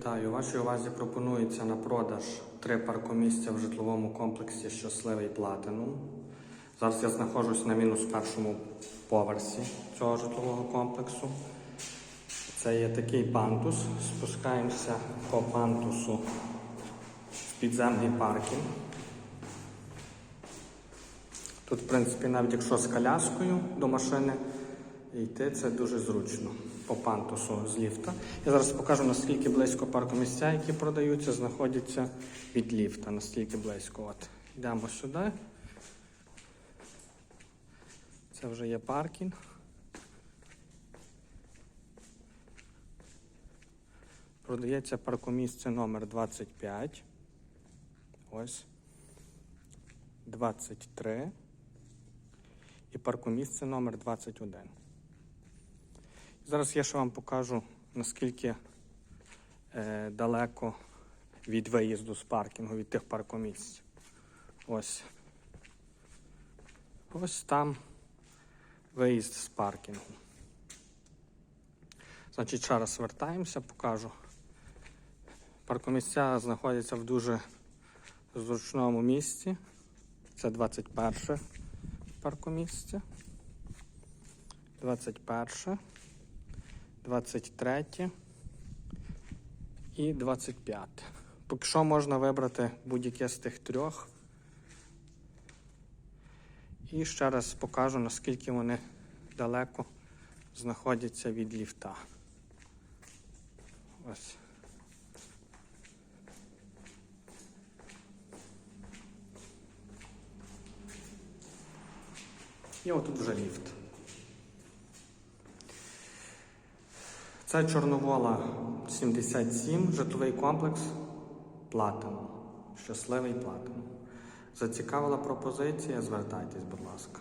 Вітаю! Вашій увазі пропонується на продаж три паркомісця в житловому комплексі Щасливий Платинум. Зараз я знаходжусь на мінус першому поверсі цього житлового комплексу. Це є такий пантус. Спускаємося по пантусу в підземний паркінг. Тут, в принципі, навіть якщо з коляскою до машини йти, це дуже зручно по пантусу з ліфта. Я зараз покажу, наскільки близько паркомісця, які продаються, знаходяться від ліфта. Наскільки близько. От. Йдемо сюди. Це вже є паркінг. Продається паркомісце номер 25. Ось. 23 і паркомісце номер 21. Зараз я ще вам покажу, наскільки е, далеко від виїзду з паркінгу, від тих паркомісць. Ось. Ось там виїзд з паркінгу. Значить, ще раз вертаємося, покажу. Паркомісця знаходяться в дуже зручному місці. Це 21 паркомісце. 21, 23 і 25. Поки що можна вибрати будь-яке з тих трьох. І ще раз покажу, наскільки вони далеко знаходяться від ліфта. Ось. І отут вже ліфт. Це Чорновола 77, житловий комплекс Платино. Щасливий Платино. Зацікавила пропозиція, звертайтесь, будь ласка.